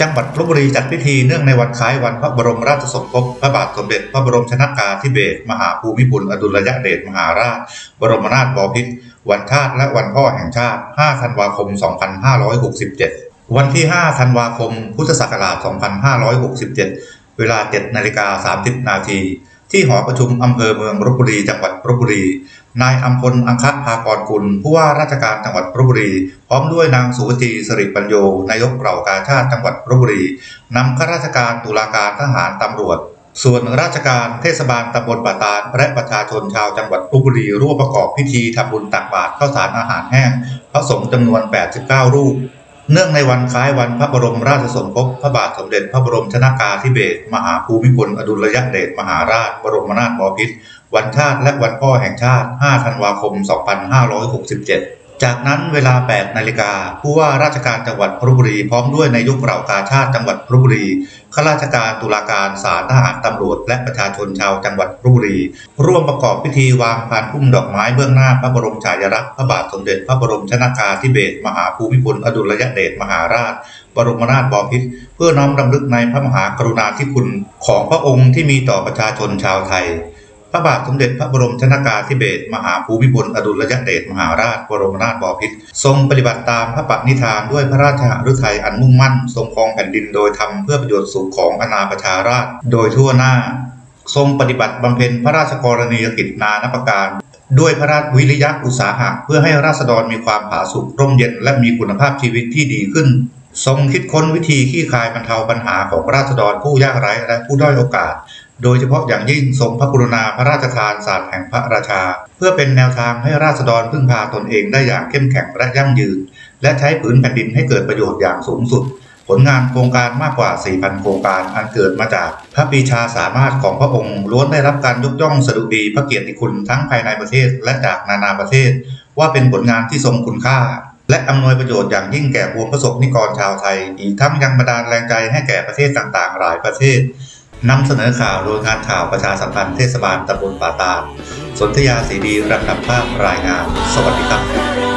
จังหวัดลบบุรีจัดพิธีเนื่องในวันคล้ายวันพระบรมราชสมภพพระบาทสมเด็จ พระบรมชนากาธิเบศรมหาภูมิพลอดุลยเดชมหาราช บรมนาถบพิตรวันชาติและวันพ่อแห่งชาติ 5 ธันวาคม 2567 วันที่ 5 ธันวาคม พุทธศักราช 2567 เวลา 7 นาฬิกา 30 นาที ที่หอประชุมอำเภอเมืองลบบุรี จังหวัดลบบุรี นายอัมพลอังคับภากรกุล ผู้ว่าราชการจังหวัดลบบุรี พร้อมด้วยนางสุวจีสริปัญโย นายกเหล่ากาชาติจังหวัดลบบุรีนำข้าราชการตุลาการทหารตำรวจ ส่วนราชการเทศบาลตำบลป่าตาล และประชาชนชาวจังหวัดลบบุรี ร่วมประกอบพิธีทำบุญตักบาตรข้าวสารอาหารแห้งพระสงฆ์จำนวน 89 รูป เนื่องในวันคล้ายวันพระบรมราชสมภพพระบาทสมเด็จพระบรมชนากาธิเบศรมหาภูมิพลอดุลยเดชมหาราช บรมนาถบพิตรวันชาติและวันพ่อแห่งชาติ 5 ธันวาคม 2567 จากนั้นเวลา 8 นาฬิกา ผู้ว่าราชการจังหวัดลบบุรี พร้อมด้วยนายกเหล่ากาชาติจังหวัดลบบุรีข้าราชการตุลาการศาลทหารตำรวจ และประชาชนชาวจังหวัดลบบุรี ร่วมประกอบพิธีวางพานพุ่มดอกไม้เบื้องหน้าพระบรมฉายาลักษณ์พระบาทสมเด็จพระบรมชนากาธิเบศรมหาภูมิพลอดุลยเดชมหาราช บรมนาถบพิตรเพื่อน้อมรำลึกในพระมหากรุณาธิคุณของพระองค์ที่มีต่อประชาชนชาวไทย พระบาทสมเด็จพระบรมชนากาธิเบศรมหาภูมิพลอดุลยเดชมหาราชบรมนาถบพิตรทรงปฏิบัติตามพระปณิธานด้วยพระราชหฤทัยอันมุ่งมั่น ทรงครองแผ่นดินโดยทำเพื่อประโยชน์สุขของอาณาประชาราษฎรโดยทั่วหน้า ทรงปฏิบัติบำเพ็ญพระราชกรณียกิจนานประการ ด้วยพระราชวิริยะอุตสาหะเพื่อให้ราษฎรมีความผาสุกร่มเย็นและมีคุณภาพชีวิตที่ดีขึ้นทรงคิดค้นวิธีขี้คายบรรเทาปัญหาของราษฎรผู้ยากไร้และผู้ด้อยโอกาส โดยเฉพาะอย่างยิ่งทรงพระกรุณาพระราชทานศาสตร์แห่งพระราชา เพื่อเป็นแนวทางให้ราษฎรพึ่งพาตนเองได้อย่างเข้มแข็งและยั่งยืน และใช้ผืนแผ่นดินให้เกิดประโยชน์อย่างสูงสุด ผลงานโครงการมากกว่า 4,000 โครงการอันเกิดมาจากพระปีชาสามารถของพระองค์ล้วนได้รับการยกย่องสดุดีพระเกียรติคุณทั้งภายในประเทศและจากนานาประเทศ ว่าเป็นผลงานที่ทรงคุณค่าและอำนวยประโยชน์อย่างยิ่งแก่ปวงประสบนิกรชาวไทย อีกทั้งยังบันดาลแรงใจให้แก่ประเทศต่างๆ หลายประเทศ นำเสนอข่าวโดยงานข่าวประชาสัมพันธ์เทศบาลตำบลป่าตาสนธยาสีดีรังนำภาพรายงาน สวัสดีครับ